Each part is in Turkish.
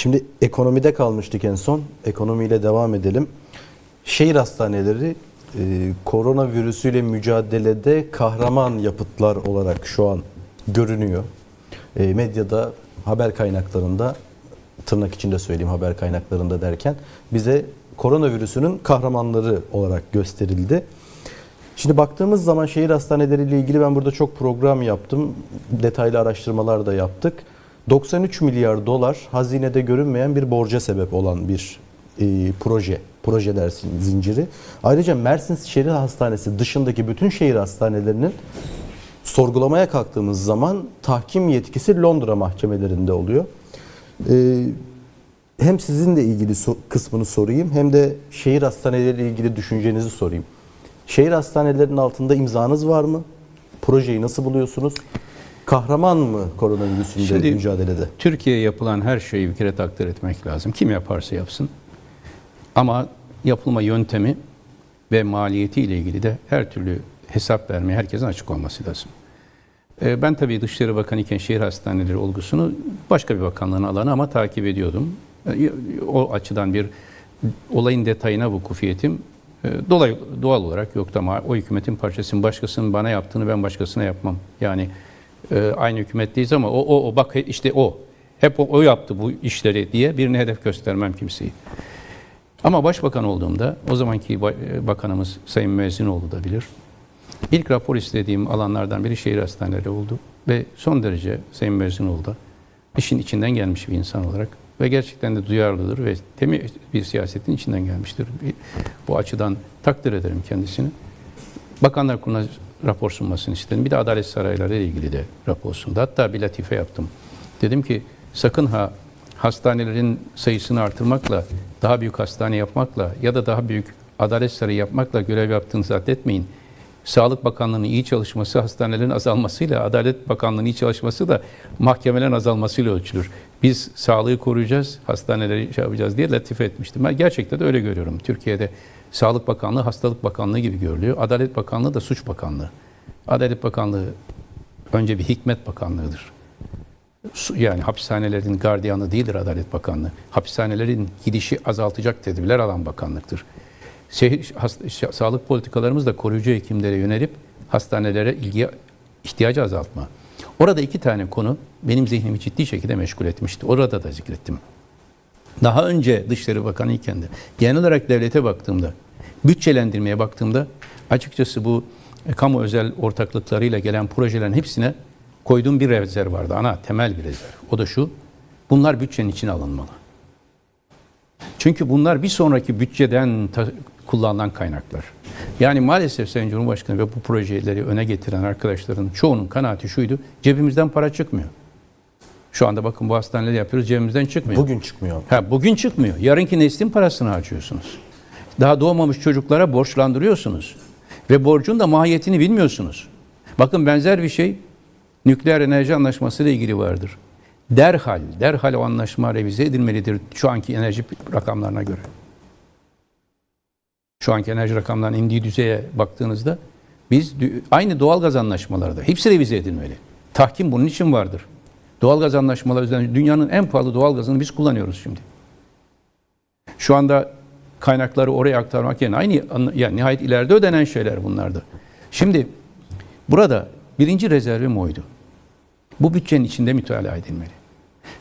Şimdi ekonomide kalmıştık en son. Ekonomiyle devam edelim. Şehir hastaneleri e, koronavirüsüyle mücadelede kahraman yapıtlar olarak şu an görünüyor. E, medyada, haber kaynaklarında, tırnak içinde söyleyeyim haber kaynaklarında derken bize koronavirüsünün kahramanları olarak gösterildi. Şimdi baktığımız zaman şehir hastaneleriyle ilgili ben burada çok program yaptım. Detaylı araştırmalar da yaptık. 93 milyar dolar hazinede görünmeyen bir borca sebep olan bir e, proje, projeler zinciri. Ayrıca Mersin Şehir Hastanesi dışındaki bütün şehir hastanelerinin sorgulamaya kalktığımız zaman tahkim yetkisi Londra mahkemelerinde oluyor. E, hem sizinle ilgili so- kısmını sorayım hem de şehir hastaneleriyle ilgili düşüncenizi sorayım. Şehir hastanelerinin altında imzanız var mı? Projeyi nasıl buluyorsunuz? Kahraman mı koronavirüsünde Şimdi- mücadelede? Türkiye'ye yapılan her şeyi bir kere takdir etmek lazım. Kim yaparsa yapsın. Ama yapılma yöntemi ve maliyeti ile ilgili de her türlü hesap vermeye herkesin açık olması lazım. Ee, Ben tabii Dışişleri Bakanı iken şehir hastaneleri olgusunu başka bir bakanlığın alanı ama takip ediyordum. Ee, O açıdan bir olayın detayına vukufiyetim e, dolay, doğal olarak yoktu ama o hükümetin parçasının başkasının bana yaptığını ben başkasına yapmam. Yani e, aynı hükümetteyiz ama o, o, o bak işte o. Hep o, o yaptı bu işleri diye birine hedef göstermem kimseyi. Ama başbakan olduğumda o zamanki ba- bakanımız Sayın Müezzinoğlu da bilir. İlk rapor istediğim alanlardan biri şehir hastaneleri oldu. Ve son derece Sayın Müezzinoğlu da işin içinden gelmiş bir insan olarak ve gerçekten de duyarlıdır ve temiz bir siyasetin içinden gelmiştir. Bu açıdan takdir ederim kendisini. Bakanlar Kurulu'na rapor sunmasını istedim. Bir de Adalet Sarayları ile ilgili de rapor sundu. Hatta bir latife yaptım. Dedim ki sakın ha hastanelerin sayısını artırmakla, daha büyük hastane yapmakla ya da daha büyük adalet sarayı yapmakla görev yaptığınızı zannetmeyin. Sağlık Bakanlığı'nın iyi çalışması hastanelerin azalmasıyla, Adalet Bakanlığı'nın iyi çalışması da mahkemelerin azalmasıyla ölçülür. Biz sağlığı koruyacağız, hastaneleri şey yapacağız diye latife etmiştim. Ben gerçekten de öyle görüyorum. Türkiye'de Sağlık Bakanlığı Hastalık Bakanlığı gibi görülüyor. Adalet Bakanlığı da Suç Bakanlığı. Adalet Bakanlığı önce bir hikmet bakanlığıdır. Yani hapishanelerin gardiyanı değildir Adalet Bakanlığı. Hapishanelerin gidişi azaltacak tedbirler alan bakanlıktır. Şehir, has- şa- sağlık politikalarımız da koruyucu hekimlere yönelip hastanelere ilgi ihtiyacı azaltma. Orada iki tane konu benim zihnimi ciddi şekilde meşgul etmişti. Orada da zikrettim. Daha önce Dışişleri Bakanı iken de genel olarak devlete baktığımda, bütçelendirmeye baktığımda açıkçası bu e, kamu özel ortaklıklarıyla gelen projelerin hepsine koyduğum bir rezerv vardı. Ana temel bir rezerv. O da şu. Bunlar bütçenin içine alınmalı. Çünkü bunlar bir sonraki bütçeden kullanılan kaynaklar. Yani maalesef Sayın Cumhurbaşkanı ve bu projeleri öne getiren arkadaşların çoğunun kanaati şuydu. Cebimizden para çıkmıyor. Şu anda bakın bu hastaneleri yapıyoruz cebimizden çıkmıyor. Bugün çıkmıyor. Ha, bugün çıkmıyor. Yarınki neslin parasını harcıyorsunuz. Daha doğmamış çocuklara borçlandırıyorsunuz. Ve borcun da mahiyetini bilmiyorsunuz. Bakın benzer bir şey nükleer enerji anlaşması ile ilgili vardır. Derhal, derhal o anlaşma revize edilmelidir şu anki enerji rakamlarına göre. Şu anki enerji rakamlarının indiği düzeye baktığınızda biz aynı doğalgaz anlaşmaları hepsi revize edilmeli. Tahkim bunun için vardır. Doğalgaz anlaşmaları üzerinden dünyanın en pahalı doğalgazını biz kullanıyoruz şimdi. Şu anda kaynakları oraya aktarmak yerine aynı yani nihayet ileride ödenen şeyler bunlardı. Şimdi burada birinci rezervim oydu. Bu bütçenin içinde mütalaa edilmeli.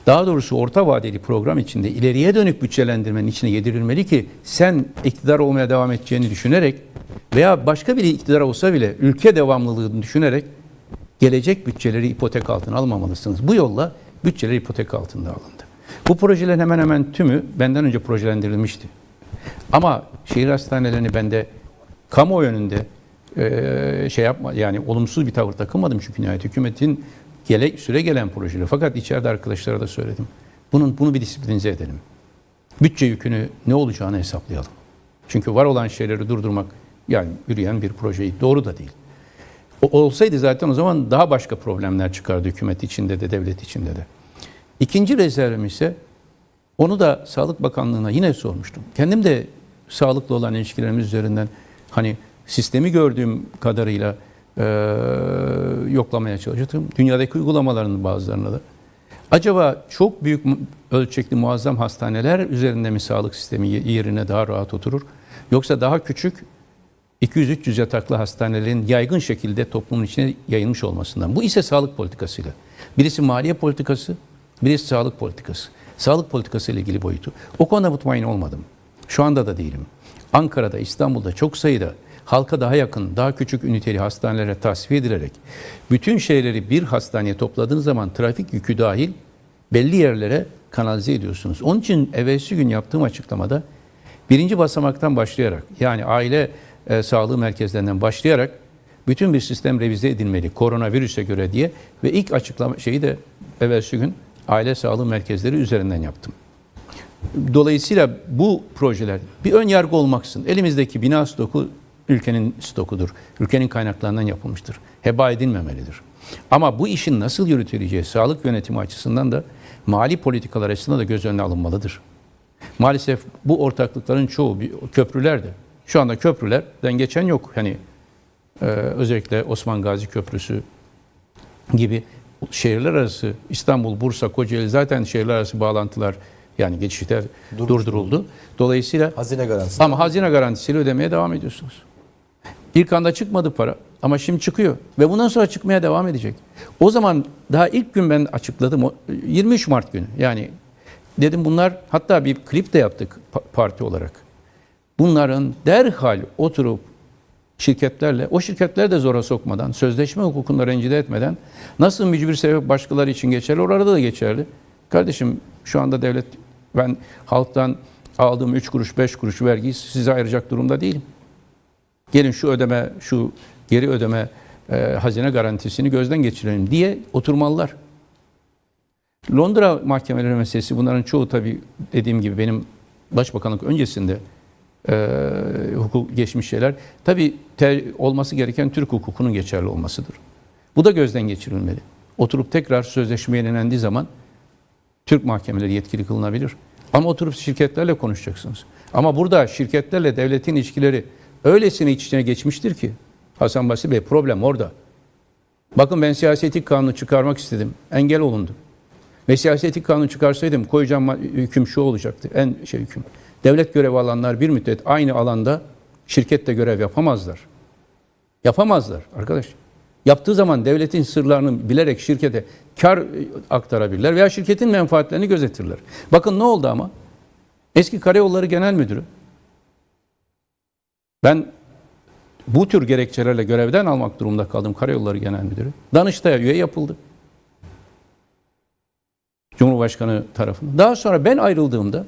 Daha doğrusu orta vadeli program içinde ileriye dönük bütçelendirmenin içine yedirilmeli ki sen iktidar olmaya devam edeceğini düşünerek veya başka biri iktidar olsa bile ülke devamlılığını düşünerek gelecek bütçeleri ipotek altına almamalısınız. Bu yolla bütçeler ipotek altında alındı. Bu projelerin hemen hemen tümü benden önce projelendirilmişti. Ama şehir hastanelerini ben de kamu yönünde eee, şey yapma yani olumsuz bir tavır takılmadım çünkü nihayet hükümetin gele, süre gelen projeleri. Fakat içeride arkadaşlara da söyledim. Bunun bunu bir disiplinize edelim. Bütçe yükünü ne olacağını hesaplayalım. Çünkü var olan şeyleri durdurmak yani yürüyen bir projeyi doğru da değil. O olsaydı zaten o zaman daha başka problemler çıkardı hükümet içinde de devlet içinde de. İkinci rezervim ise onu da Sağlık Bakanlığı'na yine sormuştum. Kendim de sağlıklı olan ilişkilerimiz üzerinden hani sistemi gördüğüm kadarıyla eee, yoklamaya çalıştım. Dünyadaki uygulamaların bazılarına da. Acaba çok büyük ölçekli muazzam hastaneler üzerinde mi sağlık sistemi ye- yerine daha rahat oturur? Yoksa daha küçük 200-300 yataklı hastanelerin yaygın şekilde toplumun içine yayılmış olmasından. Bu ise sağlık politikasıyla. Birisi maliye politikası, birisi sağlık politikası. Sağlık politikası ile ilgili boyutu. O konuda mutmain olmadım. Şu anda da değilim. Ankara'da, İstanbul'da çok sayıda halka daha yakın, daha küçük üniteli hastanelere tasfiye edilerek bütün şeyleri bir hastaneye topladığınız zaman trafik yükü dahil belli yerlere kanalize ediyorsunuz. Onun için evvelsi gün yaptığım açıklamada birinci basamaktan başlayarak yani aile e, sağlığı merkezlerinden başlayarak bütün bir sistem revize edilmeli koronavirüse göre diye ve ilk açıklama şeyi de evvelsi gün aile sağlığı merkezleri üzerinden yaptım. Dolayısıyla bu projeler bir ön yargı olmaksın. Elimizdeki bina stoku ülkenin stokudur. Ülkenin kaynaklarından yapılmıştır. Heba edilmemelidir. Ama bu işin nasıl yürütüleceği sağlık yönetimi açısından da mali politikalar açısından da göz önüne alınmalıdır. Maalesef bu ortaklıkların çoğu köprülerde. Şu anda köprülerden geçen yok. Hani e, özellikle Osman Gazi Köprüsü gibi şehirler arası İstanbul, Bursa, Kocaeli zaten şehirler arası bağlantılar yani geçişler durduruldu. Dolayısıyla Hazine garantisi. ama hazine garantisiyle ödemeye devam ediyorsunuz. İlk anda çıkmadı para ama şimdi çıkıyor ve bundan sonra çıkmaya devam edecek. O zaman daha ilk gün ben açıkladım o 23 Mart günü yani dedim bunlar hatta bir klip de yaptık pa- parti olarak. Bunların derhal oturup şirketlerle, o şirketler de zora sokmadan, sözleşme hukukunda rencide etmeden nasıl mücbir sebep başkaları için geçerli, orada da geçerli. Kardeşim şu anda devlet, ben halktan aldığım 3 kuruş, 5 kuruş vergiyi size ayıracak durumda değilim. Gelin şu ödeme, şu geri ödeme e, hazine garantisini gözden geçirelim diye oturmalılar. Londra mahkemeleri meselesi bunların çoğu tabii dediğim gibi benim başbakanlık öncesinde e, hukuk geçmiş şeyler. Tabii olması gereken Türk hukukunun geçerli olmasıdır. Bu da gözden geçirilmeli. Oturup tekrar sözleşme yenilendiği zaman Türk mahkemeleri yetkili kılınabilir. Ama oturup şirketlerle konuşacaksınız. Ama burada şirketlerle devletin ilişkileri öylesine iç içine geçmiştir ki Hasan Basri Bey problem orada. Bakın ben siyasetik kanunu çıkarmak istedim. Engel olundu. Ve siyasetik kanun çıkarsaydım koyacağım hüküm şu olacaktı. En şey hüküm. Devlet görevi alanlar bir müddet aynı alanda şirkette görev yapamazlar. Yapamazlar arkadaş. Yaptığı zaman devletin sırlarını bilerek şirkete kar e, aktarabilirler veya şirketin menfaatlerini gözetirler. Bakın ne oldu ama? Eski Karayolları Genel Müdürü ben bu tür gerekçelerle görevden almak durumunda kaldım Karayolları Genel Müdürü. Danıştay'a üye yapıldı. Cumhurbaşkanı tarafından. Daha sonra ben ayrıldığımda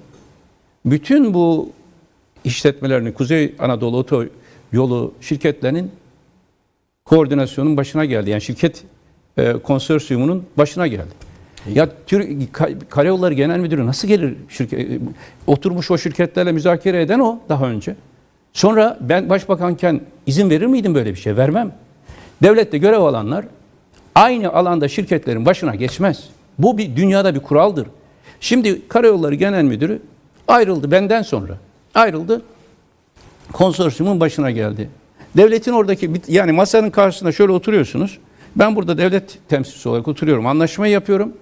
bütün bu işletmelerini Kuzey Anadolu Oto Yolu şirketlerinin koordinasyonun başına geldi. Yani şirket e, konsorsiyumunun başına geldi. Ya Tür Ka- Karayolları Genel Müdürü nasıl gelir şirket e, oturmuş o şirketlerle müzakere eden o daha önce. Sonra ben başbakanken izin verir miydim böyle bir şey? Vermem. Devlette görev alanlar aynı alanda şirketlerin başına geçmez. Bu bir dünyada bir kuraldır. Şimdi Karayolları Genel Müdürü ayrıldı benden sonra. Ayrıldı. Konsorsiyumun başına geldi. Devletin oradaki yani masanın karşısında şöyle oturuyorsunuz. Ben burada devlet temsilcisi olarak oturuyorum. Anlaşmayı yapıyorum.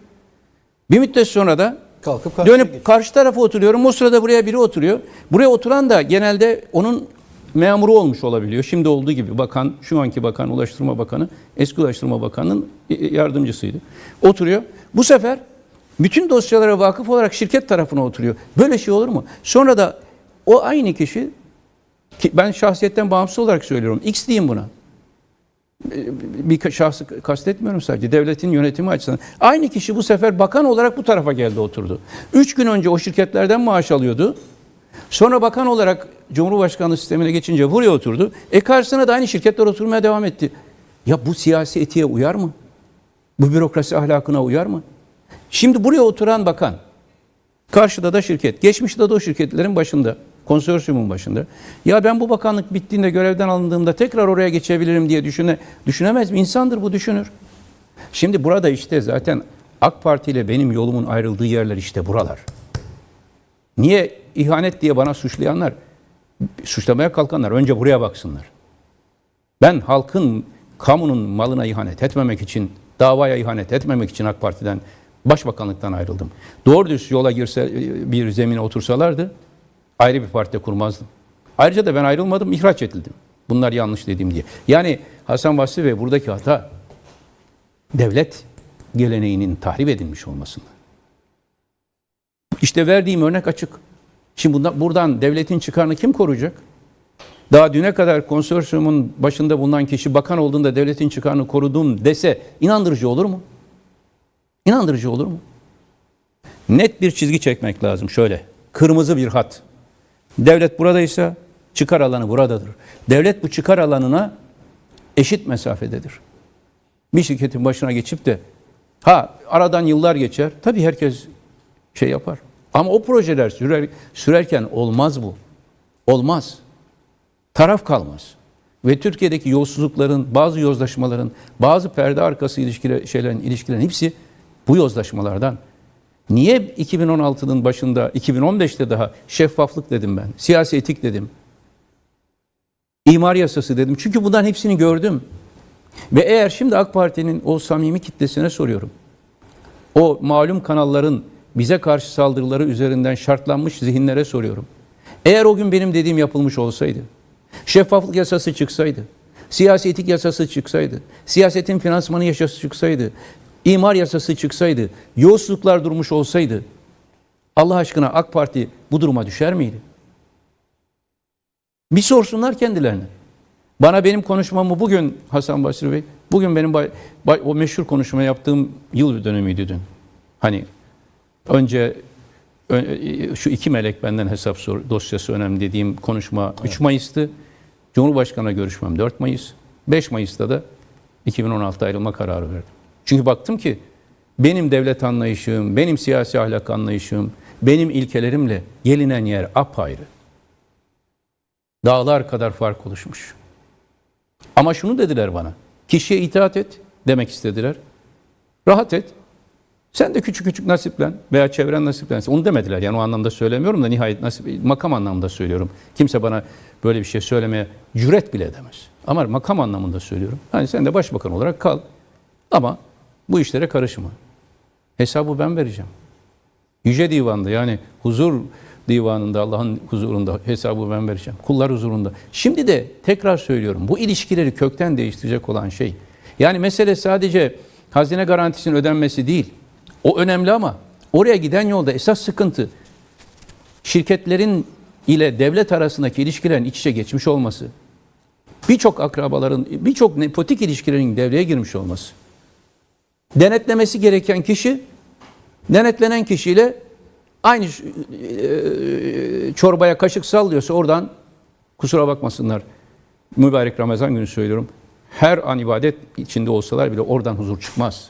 Bir müddet sonra da Kalkıp dönüp geçiyor. karşı tarafa oturuyorum. O sırada buraya biri oturuyor. Buraya oturan da genelde onun memuru olmuş olabiliyor. Şimdi olduğu gibi bakan, şu anki bakan, Ulaştırma Bakanı, eski Ulaştırma Bakanı'nın yardımcısıydı. Oturuyor. Bu sefer bütün dosyalara vakıf olarak şirket tarafına oturuyor. Böyle şey olur mu? Sonra da o aynı kişi, ki ben şahsiyetten bağımsız olarak söylüyorum. X diyeyim buna bir şahsı kastetmiyorum sadece devletin yönetimi açısından. Aynı kişi bu sefer bakan olarak bu tarafa geldi oturdu. Üç gün önce o şirketlerden maaş alıyordu. Sonra bakan olarak Cumhurbaşkanlığı sistemine geçince buraya oturdu. E karşısına da aynı şirketler oturmaya devam etti. Ya bu siyasi etiğe uyar mı? Bu bürokrasi ahlakına uyar mı? Şimdi buraya oturan bakan, Karşıda da şirket. Geçmişte de o şirketlerin başında. Konsorsiyumun başında. Ya ben bu bakanlık bittiğinde görevden alındığımda tekrar oraya geçebilirim diye düşüne, düşünemez mi? İnsandır bu düşünür. Şimdi burada işte zaten AK Parti ile benim yolumun ayrıldığı yerler işte buralar. Niye ihanet diye bana suçlayanlar, suçlamaya kalkanlar önce buraya baksınlar. Ben halkın, kamunun malına ihanet etmemek için, davaya ihanet etmemek için AK Parti'den Başbakanlıktan ayrıldım. Doğru düz yola girse bir zemine otursalardı ayrı bir parti kurmazdım. Ayrıca da ben ayrılmadım, ihraç edildim. Bunlar yanlış dediğim diye. Yani Hasan Basri Bey buradaki hata devlet geleneğinin tahrip edilmiş olmasında. İşte verdiğim örnek açık. Şimdi bundan, buradan devletin çıkarını kim koruyacak? Daha düne kadar konsorsiyumun başında bulunan kişi bakan olduğunda devletin çıkarını korudum dese inandırıcı olur mu? İnandırıcı olur mu? Net bir çizgi çekmek lazım şöyle. Kırmızı bir hat. Devlet buradaysa çıkar alanı buradadır. Devlet bu çıkar alanına eşit mesafededir. Bir şirketin başına geçip de ha aradan yıllar geçer. Tabii herkes şey yapar. Ama o projeler sürer, sürerken olmaz bu. Olmaz. Taraf kalmaz. Ve Türkiye'deki yolsuzlukların, bazı yozlaşmaların, bazı perde arkası ilişkiler, şeylerin, ilişkilerin hepsi bu yozlaşmalardan. Niye 2016'nın başında, 2015'te daha şeffaflık dedim ben, siyasi etik dedim, imar yasası dedim. Çünkü bunların hepsini gördüm. Ve eğer şimdi AK Parti'nin o samimi kitlesine soruyorum. O malum kanalların bize karşı saldırıları üzerinden şartlanmış zihinlere soruyorum. Eğer o gün benim dediğim yapılmış olsaydı, şeffaflık yasası çıksaydı, siyasi etik yasası çıksaydı, siyasetin finansmanı yasası çıksaydı, imar yasası çıksaydı, yolsuzluklar durmuş olsaydı, Allah aşkına AK Parti bu duruma düşer miydi? Bir sorsunlar kendilerine. Bana benim konuşmamı bugün Hasan Basri Bey, bugün benim bay- bay- o meşhur konuşma yaptığım yıl dönemiydi dün. Hani önce ö- şu iki melek benden hesap sor, dosyası önemli dediğim konuşma 3 Mayıs'tı. Cumhurbaşkanı'na görüşmem 4 Mayıs. 5 Mayıs'ta da 2016 ayrılma kararı verdim. Çünkü baktım ki benim devlet anlayışım, benim siyasi ahlak anlayışım, benim ilkelerimle gelinen yer apayrı. Dağlar kadar fark oluşmuş. Ama şunu dediler bana. Kişiye itaat et demek istediler. Rahat et. Sen de küçük küçük nasiplen veya çevren nasiplensin. Onu demediler. Yani o anlamda söylemiyorum da nihayet nasip, makam anlamında söylüyorum. Kimse bana böyle bir şey söylemeye cüret bile edemez. Ama makam anlamında söylüyorum. Hani sen de başbakan olarak kal. Ama bu işlere karışma. Hesabı ben vereceğim. Yüce divanda yani huzur divanında Allah'ın huzurunda hesabı ben vereceğim. Kullar huzurunda. Şimdi de tekrar söylüyorum bu ilişkileri kökten değiştirecek olan şey. Yani mesele sadece hazine garantisinin ödenmesi değil. O önemli ama oraya giden yolda esas sıkıntı şirketlerin ile devlet arasındaki ilişkilerin iç içe geçmiş olması. Birçok akrabaların, birçok nepotik ilişkilerin devreye girmiş olması. Denetlemesi gereken kişi denetlenen kişiyle aynı e, çorbaya kaşık sallıyorsa oradan kusura bakmasınlar. Mübarek Ramazan günü söylüyorum. Her an ibadet içinde olsalar bile oradan huzur çıkmaz.